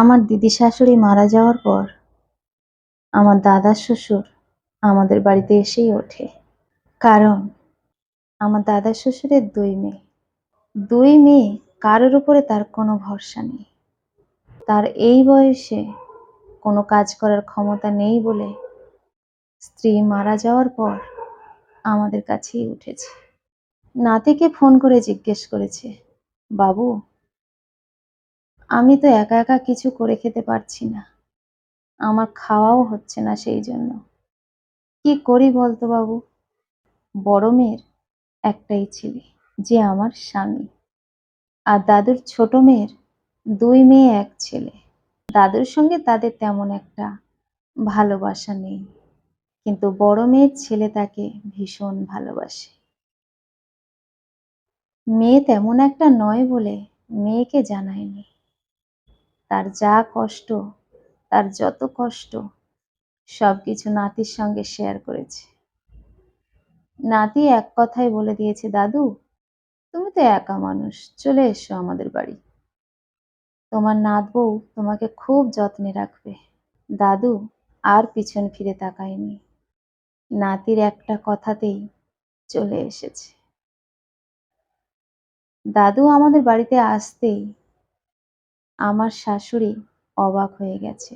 আমার দিদি শাশুড়ি মারা যাওয়ার পর আমার দাদা শ্বশুর আমাদের বাড়িতে এসেই ওঠে। কারণ আমার দাদা শ্বশুরের দুই মেয়ে। দুই মেয়ে কারোর উপরে তার কোনো ভরসা নেই। তার এই বয়সে কোনো কাজ করার ক্ষমতা নেই বলে স্ত্রী মারা যাওয়ার পর আমাদের কাছেই উঠেছে। নাতিকে ফোন করে জিজ্ঞেস করেছে, বাবু আমি তো একা একা কিছু করে খেতে পারছি না। আমার খাওয়াও হচ্ছে না সেই জন্য। কি করি বলতো বাবু? বড় মেয়ের একটাই ছেলে, যে আমার স্বামী। আর দাদুর ছোট মেয়ের দুই মেয়ে, এক ছেলে। দাদুর সঙ্গে তাদের তেমন একটা ভালোবাসা নেই। কিন্তু বড় মেয়ের ছেলে তাকে ভীষণ ভালোবাসে। মেয়ে তেমন একটা নয় বলে মেয়েকে জানায়নি। তার যা কষ্ট, তার যত কষ্ট সব কিছু নাতির সঙ্গে শেয়ার করেছে। নাতি এক কথায় বলে দিয়েছে, দাদু, তুমি তো একা মানুষ, চলে এসো আমাদের বাড়ি। তোমার নাত বউ তোমাকে খুব যত্নে রাখবে। দাদু আর পিছন ফিরে তাকায়নি। নাতির একটা কথাতেই চলে এসেছে। দাদু আমাদের বাড়িতে আসতেই আমার শাশুড়ি অবাক হয়ে গেছে।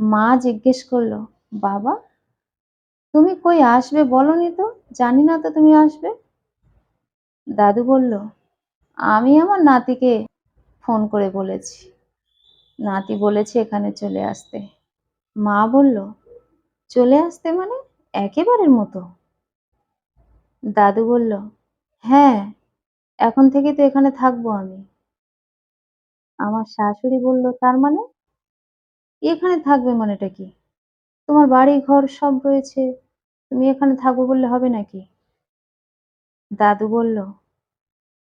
মা জিজ্ঞেস করল, বাবা, তুমি কই আসবে বলনি তো? জানি না তো তুমি আসবে? দাদু বলল, আমি আমার নাতিকে ফোন করে বলেছি। নাতি বলেছে এখানে চলে আসতে। মা বলল, চলে আসতে মানে? একেবারের মতো? দাদু বলল হ্যাঁ এখন থেকে তো এখানে থাকব আমি। আমার শাশুড়ি বলল, তার মানে? এখানে থাকবে মানেটা কি? তোমার বাড়ি, ঘর সব রয়েছে, তুমি এখানে থাকব বললে হবে নাকি? দাদু বলল,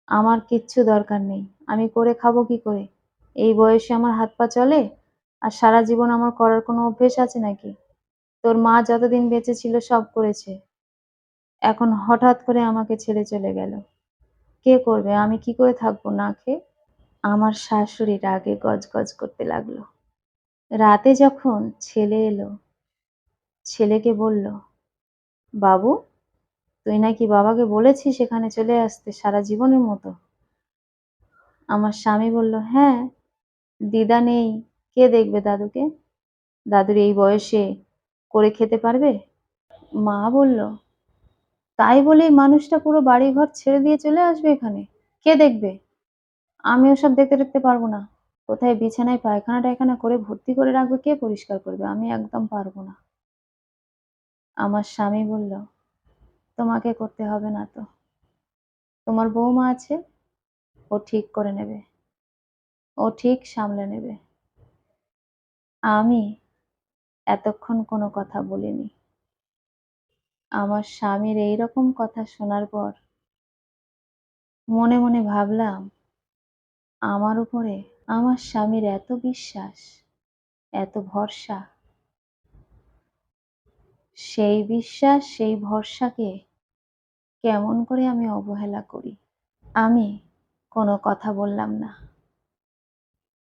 আমার কিচ্ছু দরকার নেই, আমি করে খাব কি করে? এই বয়সে আমার হাত পা চলে, আর সারা জীবন আমার করার কোনো অভ্যেস আছে নাকি? তোর মা যতদিন বেঁচে ছিল সব করেছে, এখন হঠাৎ করে আমাকে ছেড়ে চলে গেল। কে করবে? আমি কি করে থাকব না খেয়ে? আমার শাশুড়ি রাগে গজগজ করতে লাগল। রাতে যখন ছেলে এলো, ছেলেকে বলল, বাবু, তুই নাকি বাবাকে বলেছিস সেখানে চলে আসতে সারা জীবনের মতো? আমার স্বামী বলল হ্যাঁ দিদা নেই। কে দেখবে দাদুকে? দাদুর এই বয়সে করে খেতে পারবে? মা বলল, তাই বলে মানুষটা পুরো বাড়ি ঘর ছেড়ে দিয়ে চলে আসবে এখানে। কে দেখবে? আমি ওসব দেখতে দেখতে পারব না। কোথায় বিছানায়, পায়খানা টায়খানা করে ভর্তি করে রাখবে কে পরিষ্কার করবে? আমি একদম পারব না। আমার স্বামী বলল, তোমাকে করতে হবে না তো। তোমার বৌমা আছে, ও ঠিক করে নেবে। ও ঠিক সামলে নেবে। আমি এতক্ষণ কোনো কথা বলিনি। আমার স্বামীর এই রকম কথা শোনার পর মনে মনে ভাবলাম আমার উপরে আমার স্বামীর এত বিশ্বাস, এত ভরসা। সেই বিশ্বাস, সেই ভরসাকে কেমন করে আমি অবহেলা করি? আমি কোনো কথা বললাম না।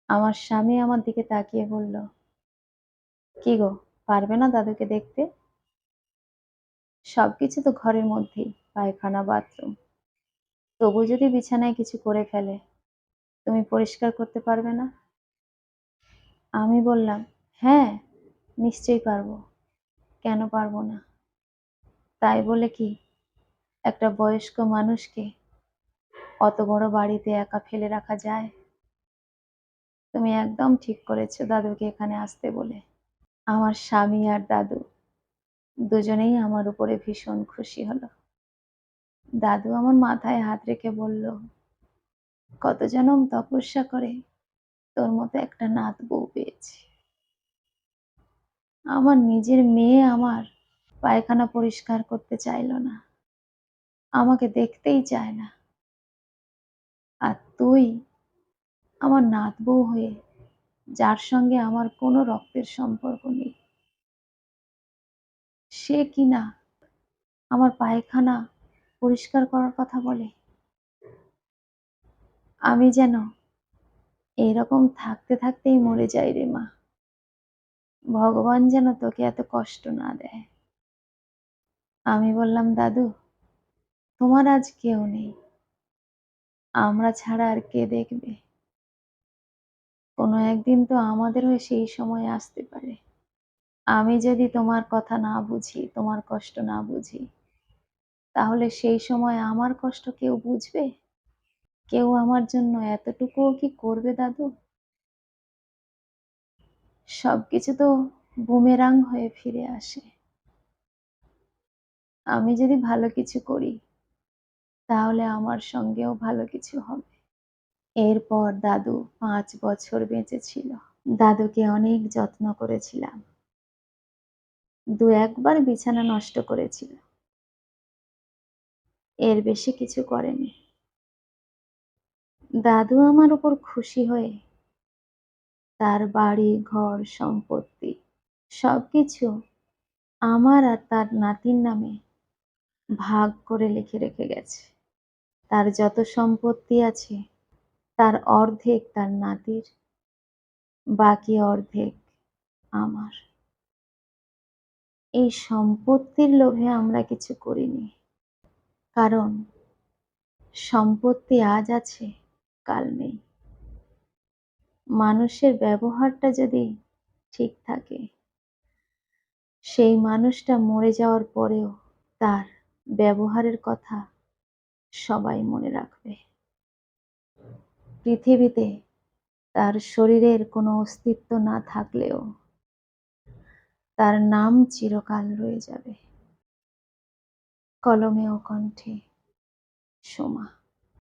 আমার স্বামী আমার দিকে তাকিয়ে বলল, কি গো, পারবে না দাদুকে দেখতে? সব কিছু তো ঘরের মধ্যেই, পায়খানা, বাথরুম। তবু যদি বিছানায় কিছু করে ফেলে তুমি পরিষ্কার করতে পারবে না? আমি বললাম হ্যাঁ নিশ্চয়ই পারব। কেন পারব না? তাই বলে কি, একটা বয়স্ক মানুষকে অত বড় বাড়িতে একা ফেলে রাখা যায়? তুমি একদম ঠিক করেছ দাদুকে এখানে আসতে বলে। আমার স্বামী আর দাদু দুজনেই আমার উপরে ভীষণ খুশি হলো। দাদু আমার মাথায় হাত রেখে বলল কত জনম তপস্যা করে? তোর মতো একটা নাত বউ পেয়েছি। আমার নিজের মেয়ে আমার পায়খানা পরিষ্কার করতে চাইলো না। আমাকে দেখতেই চায় না। আর তুই আমার নাত বউ হয়ে যার সঙ্গে আমার কোনো রক্তের সম্পর্ক নেই। সে কিনা আমার পায়খানা পরিষ্কার করার কথা বলে? আমি যেন এরকম থাকতে থাকতেই মরে যাই রে মা। ভগবান যেন তোকে এত কষ্ট না দেয়। আমি বললাম, দাদু, তোমার আজ কেউ নেই। আমরা ছাড়া আর কে দেখবে? কোনো একদিন তো আমাদেরও সেই সময় আসতে পারে। আমি যদি তোমার কথা না বুঝি, তোমার কষ্ট না বুঝি, তাহলে সেই সময় আমার কষ্ট কেউ বুঝবে? কেউ আমার জন্য এতটুকুও কি করবে দাদু? সবকিছু তো বুমেরাং হয়ে ফিরে আসে। আমি যদি ভালো কিছু করি, তাহলে আমার সঙ্গেও ভালো কিছু হবে। এরপর দাদু পাঁচ বছর বেঁচে ছিল। দাদুকে অনেক যত্ন করেছিলাম। দু একবার বিছানা নষ্ট করেছিল। এর বেশি কিছু করেনি। দাদু আমার উপর খুশি হয়ে তার বাড়ি, ঘর, সম্পত্তি, সবকিছু আমার আর তার নাতির নামে ভাগ করে লিখে রেখে গেছে। তার যত সম্পত্তি আছে, তার অর্ধেক তার নাতির, বাকি অর্ধেক আমার। এই সম্পত্তির লোভে আমরা কিছু করিনি, কারণ সম্পত্তি আজ আছে। কাল নেই। মানুষের ব্যবহারটা যদি ঠিক থাকে, সেই মানুষটা মরে যাওয়ার পরেও তার ব্যবহারের কথা সবাই মনে রাখবে। পৃথিবীতে তার শরীরের কোনো অস্তিত্ব না থাকলেও তার নাম চিরকাল রয়ে যাবে। কলমে ও কণ্ঠে সোমা।